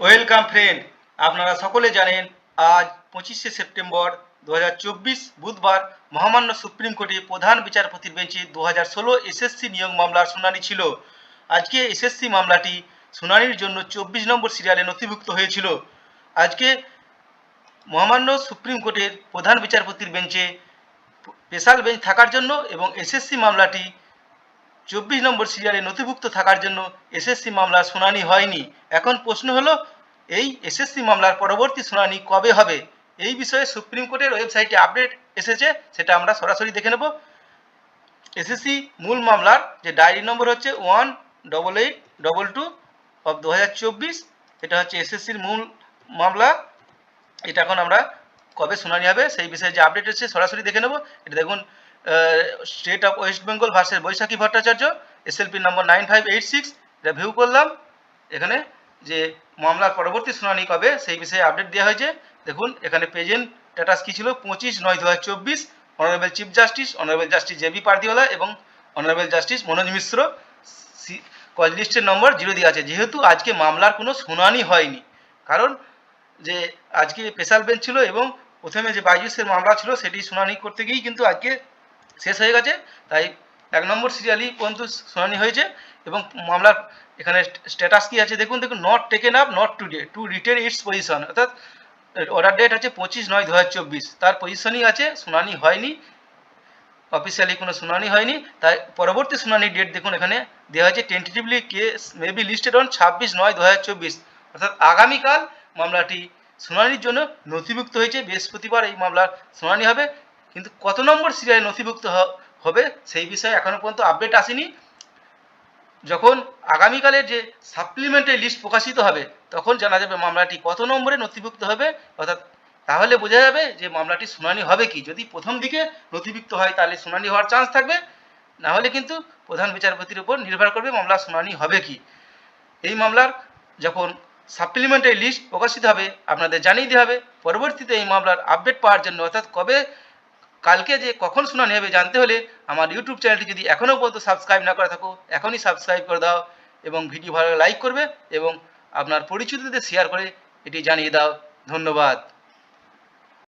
Welcome friend আপনারা সকলে জানেন, আজ পঁচিশে সেপ্টেম্বর দু হাজার চব্বিশ বুধবার মহামান্য সুপ্রিম কোর্টে প্রধান বিচারপতির বেঞ্চে দু হাজার ষোলো এসএসসি নিয়োগ মামলার শুনানি ছিল। আজকে এসএসসি মামলাটি শুনানির জন্য চব্বিশ নম্বর সিরিয়ালে নথিভুক্ত হয়েছিল। আজকে মহামান্য সুপ্রিম কোর্টের প্রধান বিচারপতির বেঞ্চে স্পেশাল বেঞ্চ থাকার জন্য এবং এসএসসি মামলাটি চব্বিশ নম্বর সিরিয়ালে নথিভুক্ত থাকার জন্য এসএসসি মামলার শুনানি হয়নি। এখন প্রশ্ন হলো, এই এসএসসি মামলার পরবর্তী শুনানি কবে হবে? এই বিষয়ে সুপ্রিম কোর্টের ওয়েবসাইটে আপডেট এসেছে, সেটা আমরা সরাসরি দেখে নেব। এসএসসি মূল মামলার যে ডায়েরি নম্বর হচ্ছে one double eight double two of দু হাজার চব্বিশ, এটা হচ্ছে এসএসসির মূল মামলা। এটা এখন আমরা কবে শুনানি হবে, সেই বিষয়ে যে আপডেট এসেছে, সরাসরি দেখে নেব। এটা দেখুন state of West Bengal versus Baishakhi Bhattacharya SLP number nine five eight six এটা ভিউ করলাম। এখানে যে মামলার পরবর্তী শুনানি কবে, সেই বিষয়ে আপডেট দেওয়া হয়েছে। দেখুন, এখানে প্রেজেন্ট স্ট্যাটাস কী ছিল? পঁচিশ নয় দু হাজার চব্বিশ honourable chief justice honourable justice JB Pardiwala এবং honourable justice Manoj Mishra cause লিস্টের নম্বর জিরো দিয়ে আছে। যেহেতু আজকে মামলার কোনো শুনানি হয়নি, কারণ যে আজকে স্পেশাল বেঞ্চ ছিল এবং প্রথমে যে বাইজুসের মামলা ছিল, সেটি শুনানি করতে গিয়েই কিন্তু আজকে শেষ হয়ে গেছে। তাই এক নম্বর সিরিয়ালই পর্যন্ত শুনানি হয়েছে এবং মামলার এখানে স্ট্যাটাস কি আছে দেখুন দেখুন not taken up not today to written its position অর্থাৎ অর্ডার ডেট আছে পঁচিশ নয় দু তার পজিশনই আছে, শুনানি হয়নি অফিসিয়ালি কোনো শুনানি হয়নি। তাই পরবর্তী শুনানির ডেট দেখুন, এখানে দেওয়া হয়েছে tentatively case may be listed on ছাব্বিশ নয় দু অর্থাৎ আগামীকাল মামলাটি শুনানির জন্য নথিভুক্ত হয়েছে, বৃহস্পতিবার এই মামলার শুনানি হবে। কিন্তু কত নম্বর সিরিয়ালে নথিভুক্ত হবে সেই বিষয়ে এখনও পর্যন্ত আপডেট আসেনি। যখন আগামীকালের যে সাপ্লিমেন্টারি লিস্ট প্রকাশিত হবে, তখন জানা যাবে মামলাটি কত নম্বরে নথিভুক্ত হবে। অর্থাৎ তাহলে বোঝা যাবে যে মামলাটি শুনানি হবে কি। যদি প্রথম দিকে নথিভুক্ত হয়, তাহলে শুনানি হওয়ার চান্স থাকবে। না হলে কিন্তু প্রধান বিচারপতির উপর নির্ভর করবে মামলার শুনানি হবে কি। এই মামলার যখন সাপ্লিমেন্টারি লিস্ট প্রকাশিত হবে, আপনাদের জানিয়ে দেওয়া হবে, পরবর্তীতে এই মামলার আপডেট পাওয়ার জন্য, অর্থাৎ কবে কালকে যে কখন শুনানি হবে জানতে হলে আমার ইউটিউব চ্যানেলটি যদি এখনও পর্যন্ত সাবস্ক্রাইব না করে থাকো, এখনই সাবস্ক্রাইব করে দাও এবং ভিডিও ভালো লাইক করবে এবং আপনার পরিচিতদের শেয়ার করে এটি জানিয়ে দাও। ধন্যবাদ।